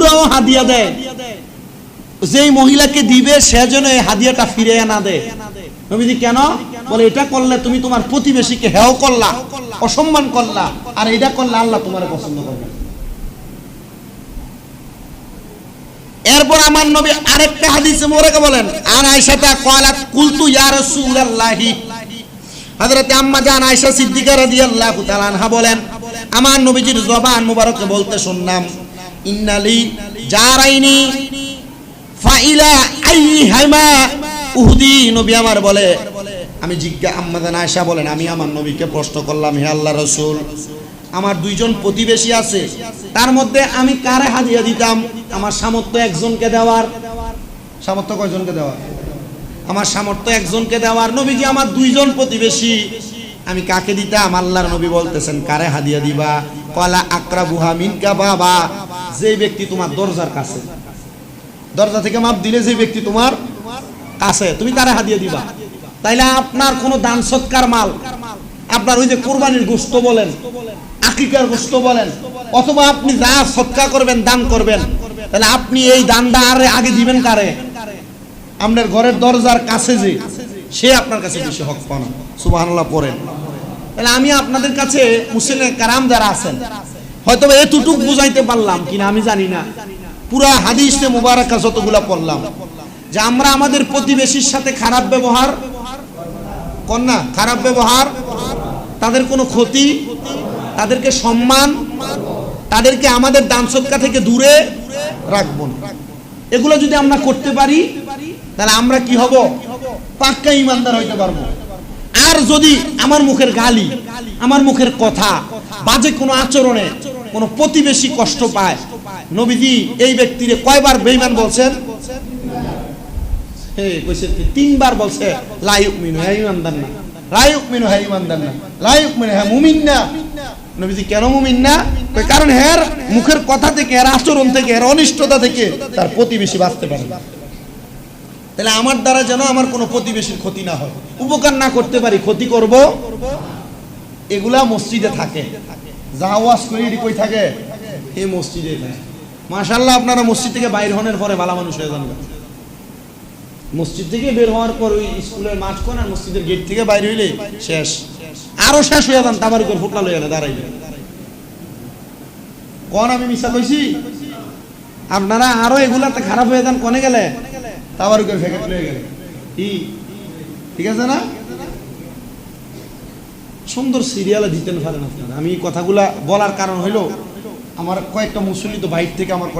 পুরাও হাদিয়া দেয়। যেই মহিলাকে দিবে, সে যেন এই হাদিয়াটা ফিরে না দেয়। নবীজি কেন? বলে, এটা করলে তুমি তোমার প্রতিবেশীকে হেও করলা, অসম্মান করলা, আর এটা করলে আল্লাহ তোমার পছন্দ করবে। এরপর আমার নবী আরেকটা হাদিসে মোরেকে বলেন আর আয়েশাটা কয়লা কুলতু ইয়া রাসূলুল্লাহি। হযরতে আম্মা জান সিদ্দিকা বলেন, আমার নবীজির জবান মুবারকে বলতে শুনলাম। ইন্নালি জারাইনি। ফাইলা আইহামা। উহুদি নবী আমার বলে, আমি জিজ্ঞা, আম্মা জান আয়েশা বলেন, আমি আমার নবীকে প্রশ্ন করলাম, হে আল্লাহ রাসূল, আমার দুইজন প্রতিবেশী আছে, তার মধ্যে আমি কারে হাদিয়া দিতাম? আমার সামর্থ্য একজনকে দেওয়ার। সামর্থ্য কয়জনকে দেওয়ার? আমার সামর্থ্য একজনকে দেওয়ার। নবীজি আমার দুইজন প্রতিবেশী। আমি কাকে দিতাম? আল্লাহর নবী বলতেছেন, কারে হাদিয়া দিবা? কলা আকরাবুহা মিনকা বাবা। যে ব্যক্তি তোমার দরজার কাছে, দরজা থেকে মাপ দিলে যে ব্যক্তি তোমার কাছে, তুমি তারে হাদিয়া দিবা। তাইলে আপনার কোনো দান সৎকার মাল, আপনার ওই যে কোরবানির গোস্ত বলেন, আকিকার গোস্ত বলেন, অথবা আপনি যা সৎকার করবেন, দান করবেন তাহলে আপনি এই দানটা আরে আগে দিবেন কারে? আপনার ঘরের দরজার কাছে যে, সে আপনার কাছে বেশি হক পান। সুবহানাল্লাহ, পড়েন। তাহলে আমি আপনাদের কাছে মুসলিম কারাম যারা আছেন হয়তো এতটুক বুঝাইতে পারলাম কিনা আমি জানি না। পুরা হাদিসে মুবারাকা যতগুলা পড়লাম। যে আমরা আমাদের প্রতিবেশীর সাথে খারাপ ব্যবহার, কন্যা, খারাপ ব্যবহার, তাদের কোনো ক্ষতি, তাদেরকে সম্মান, তাদেরকে আমাদের দান সৎকা থেকে দূরে রাখব না। এগুলো যদি আমরা করতে পারি, তাহলে আমরা কি হব? পাক্কা ইমানদার হইতে পারব। আর যদি আমার মুখের গালি, আমার মুখের কথা, বাজে কোনো আচরণে কোনো প্রতিবেশী কষ্ট পায়। নবীজি এই ব্যক্তিরে কয়বার বেঈমান বলছেন? তিনবার বলছে লাইক মিনু হ্যাঁ ইমানদার না। লাইক মিনু হ্যাঁ ইমানদার না। লাইক মিনু হ্যাঁ মুমিন না। নবীজি কেন মুমিন না? কারণ মুখের কথা থেকে এর আচরণ থেকে এর অনিষ্টতা থেকে তার প্রতিবেশী বাঁচতে পারে না। তাহলে আমার দ্বারা যেন আমার কোনো প্রতিবেশীর ক্ষতি না হয়। উপকার না করতে পারি, ক্ষতি করব? এগুলা মসজিদে থাকে। যা ওয়াজ করি এটি কই থাকে? এই মসজিদে থাকে। মাশাল্লাহ আপনারা মসজিদ থেকে বাইর হনের পরে ভালো মানুষ হয়ে যান মসজিদ থেকে বের হওয়ার পর ওই স্কুলের মাঠ কোন আর মসজিদের গেট থেকে বাইরে হইলে শেষ। আরও শেষ হয়ে যান তাবার উপর ফুটলা লইয়া দাঁড়াইলে। কোন আমি মিশা কইছি? আপনারা আরও এগুলাতে খারাপ হয়ে যান, কোনে গেলে? তাবার উপর ফেকেট লয়ে গেলে। কি ঠিক আছে না? সুন্দর সিরিয়ালে দিতেন পারেন আপনারা আমি কথাগুলা বলার কারণ হইল, আমার কয়েকটা মুসল্লি তো বাইর থেকে আমার